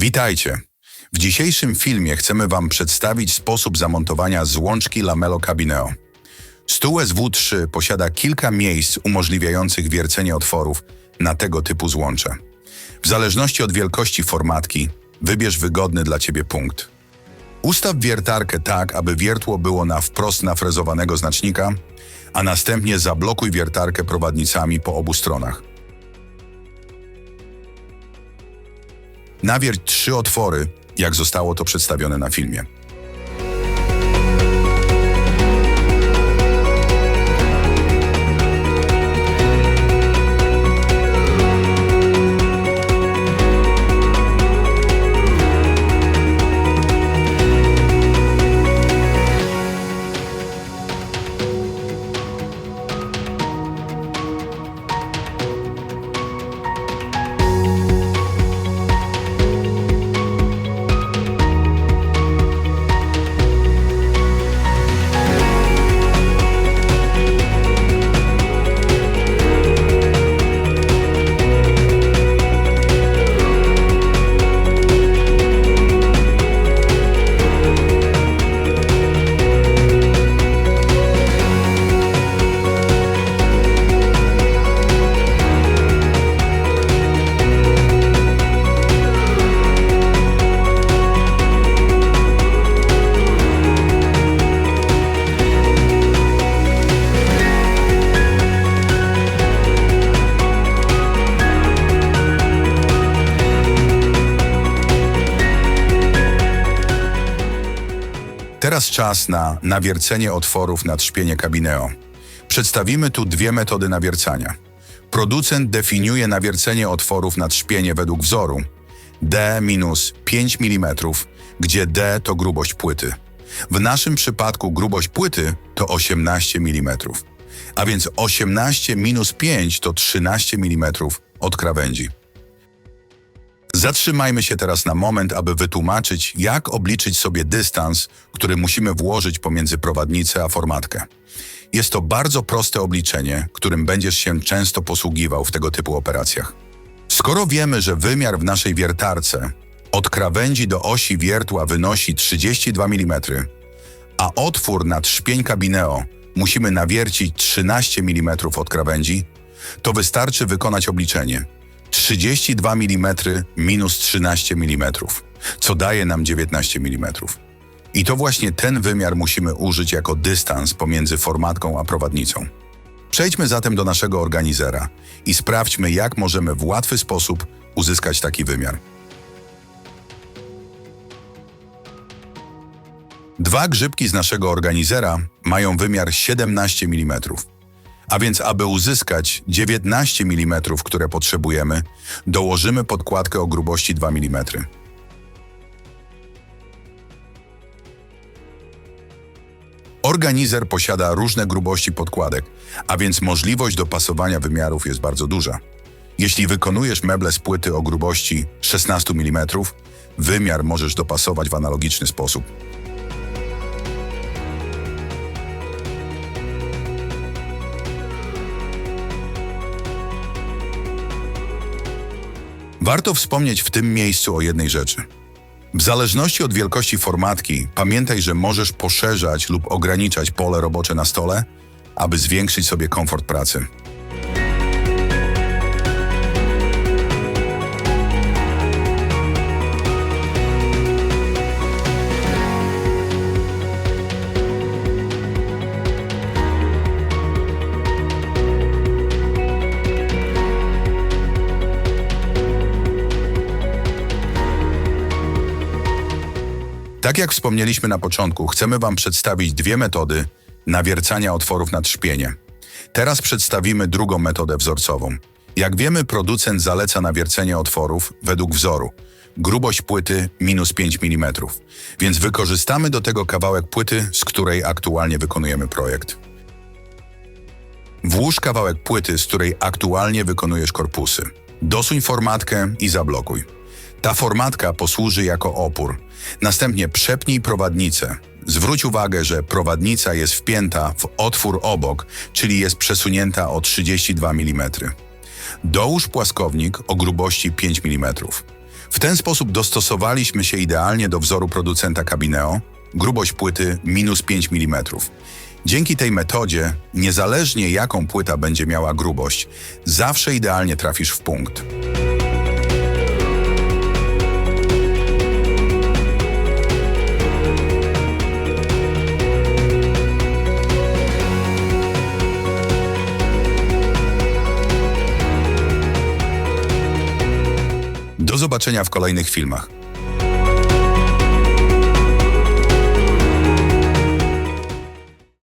Witajcie! W dzisiejszym filmie chcemy Wam przedstawić sposób zamontowania złączki Lamelo Cabineo. Stół SW3 posiada kilka miejsc umożliwiających wiercenie otworów na tego typu złącze. W zależności od wielkości formatki, wybierz wygodny dla Ciebie punkt. Ustaw wiertarkę tak, aby wiertło było na wprost nafrezowanego znacznika, a następnie zablokuj wiertarkę prowadnicami po obu stronach. Nawierć trzy otwory, jak zostało to przedstawione na filmie. Teraz czas na nawiercenie otworów na trzpienie Cabineo. Przedstawimy tu dwie metody nawiercania. Producent definiuje nawiercenie otworów na trzpienie według wzoru D minus 5 mm, gdzie D to grubość płyty. W naszym przypadku grubość płyty to 18 mm, a więc 18 minus 5 to 13 mm od krawędzi. Zatrzymajmy się teraz na moment, aby wytłumaczyć, jak obliczyć sobie dystans, który musimy włożyć pomiędzy prowadnicę a formatkę. Jest to bardzo proste obliczenie, którym będziesz się często posługiwał w tego typu operacjach. Skoro wiemy, że wymiar w naszej wiertarce od krawędzi do osi wiertła wynosi 32 mm, a otwór na trzpień kabineo musimy nawiercić 13 mm od krawędzi, to wystarczy wykonać obliczenie – 32 mm minus 13 mm, co daje nam 19 mm. I to właśnie ten wymiar musimy użyć jako dystans pomiędzy formatką a prowadnicą. Przejdźmy zatem do naszego organizera i sprawdźmy, jak możemy w łatwy sposób uzyskać taki wymiar. Dwa grzybki z naszego organizera mają wymiar 17 mm. A więc, aby uzyskać 19 mm, które potrzebujemy, dołożymy podkładkę o grubości 2 mm. Organizer posiada różne grubości podkładek, a więc możliwość dopasowania wymiarów jest bardzo duża. Jeśli wykonujesz meble z płyty o grubości 16 mm, wymiar możesz dopasować w analogiczny sposób. Warto wspomnieć w tym miejscu o jednej rzeczy. W zależności od wielkości formatki, pamiętaj, że możesz poszerzać lub ograniczać pole robocze na stole, aby zwiększyć sobie komfort pracy. Tak jak wspomnieliśmy na początku, chcemy Wam przedstawić dwie metody nawiercania otworów na trzpienie. Teraz przedstawimy drugą metodę wzorcową. Jak wiemy, producent zaleca nawiercenie otworów według wzoru. Grubość płyty minus 5 mm, więc wykorzystamy do tego kawałek płyty, z której aktualnie wykonujemy projekt. Włóż kawałek płyty, z której aktualnie wykonujesz korpusy. Dosuń formatkę i zablokuj. Ta formatka posłuży jako opór. Następnie przepnij prowadnicę. Zwróć uwagę, że prowadnica jest wpięta w otwór obok, czyli jest przesunięta o 32 mm. Dołóż płaskownik o grubości 5 mm. W ten sposób dostosowaliśmy się idealnie do wzoru producenta Cabineo, grubość płyty minus 5 mm. Dzięki tej metodzie, niezależnie jaką płyta będzie miała grubość, zawsze idealnie trafisz w punkt. Do zobaczenia w kolejnych filmach.